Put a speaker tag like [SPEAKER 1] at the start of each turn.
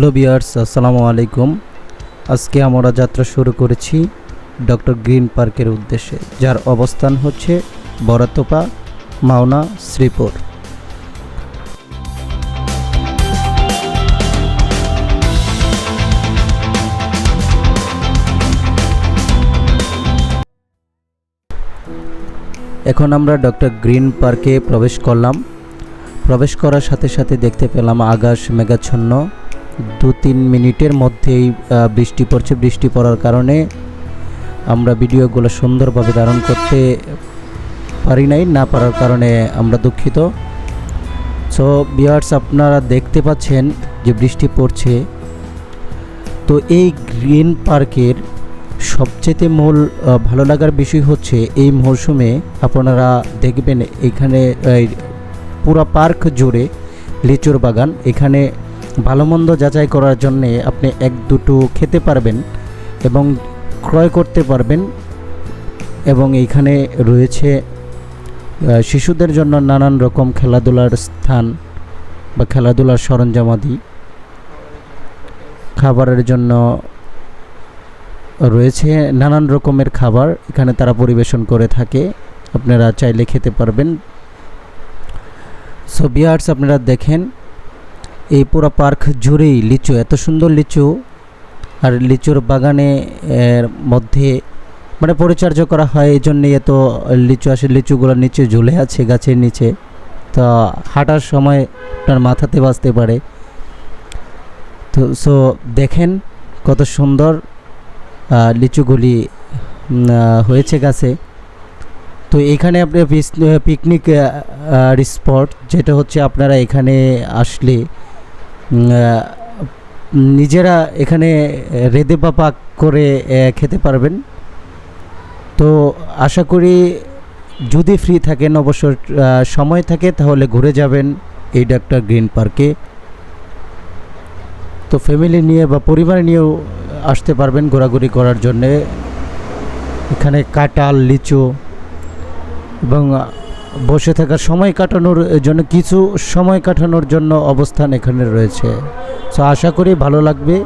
[SPEAKER 1] Hello বিয়ার্স আসসালামু আলাইকুম। আজকে আমরা যাত্রা শুরু করেছি ডক্টর গ্রিন পার্কের উদ্দেশ্যে, যার অবস্থান হচ্ছে বরাতোপা, মাওনা, শ্রীপুর। এখন আমরা ডক্টর গ্রিন পার্কে প্রবেশ করলাম। প্রবেশ করার সাথে সাথে দেখতে পেলাম আকাশ মেঘাচ্ছন্ন। দু তিন মিনিটের মধ্যেই বৃষ্টি পড়ছে। বৃষ্টি পড়ার কারণে আমরা ভিডিওগুলো সুন্দরভাবে ধারণ করতে পারি নাই, না পারার কারণে আমরা দুঃখিত। সো বিয়ার্স আপনারা দেখতে পাচ্ছেন যে বৃষ্টি পড়ছে। তো এই গ্রিন পার্কের সবচেয়ে মূল ভালো লাগার বিষয় হচ্ছে এই মরশুমে আপনারা দেখবেন এখানে পুরো পার্ক জুড়ে লিচুর বাগান। এখানে ভালো মন্দ যাচাই করার জন্যে আপনি এক দুটো খেতে পারবেন এবং ক্রয় করতে পারবেন এবং এইখানে রয়েছে শিশুদের জন্য নানান রকম খেলাধুলার স্থান বা খেলাধুলার সরঞ্জামাদি খাবারের জন্য রয়েছে নানান রকমের খাবার, এখানে তারা পরিবেশন করে থাকে। আপনারা চাইলে খেতে পারবেন। সো বিয়ার্স আপনারা দেখেন এই পুরো পার্ক জুড়েই লিচু, এত সুন্দর লিচু। আর লিচুর বাগানে, এর মধ্যে মানে পরিচর্যা করা হয় এই জন্যই এত লিচু আসে। লিচুগুলো নিচে ঝুলে আছে, গাছের নিচে। তো হাঁটার সময় আপনার মাথাতে বাঁচতে পারে। তো সো দেখেন কত সুন্দর লিচুগুলি হয়েছে গাছে। তো এখানে আপনার পিকনিক স্পট যেটা হচ্ছে আপনারা এখানে আসলে নিজেরা এখানে রেদে বা পাক করে খেতে পারবেন। তো আশা করি যদি ফ্রি থাকেন আহ, সময় থাকে তাহলে ঘুরে যাবেন এই ডাক্তার গ্রিন পার্কে তো ফ্যামিলি নিয়ে বা পরিবার নিয়েও আসতে পারবেন ঘোরাঘুরি করার জন্যে। এখানে কাঁঠাল লিচু এবং বসে থাকার সময় কাটানোর জন্য, কিছু সময় কাটানোর জন্য অবস্থান এখানে রয়েছে। সো আশা করি ভালো লাগবে।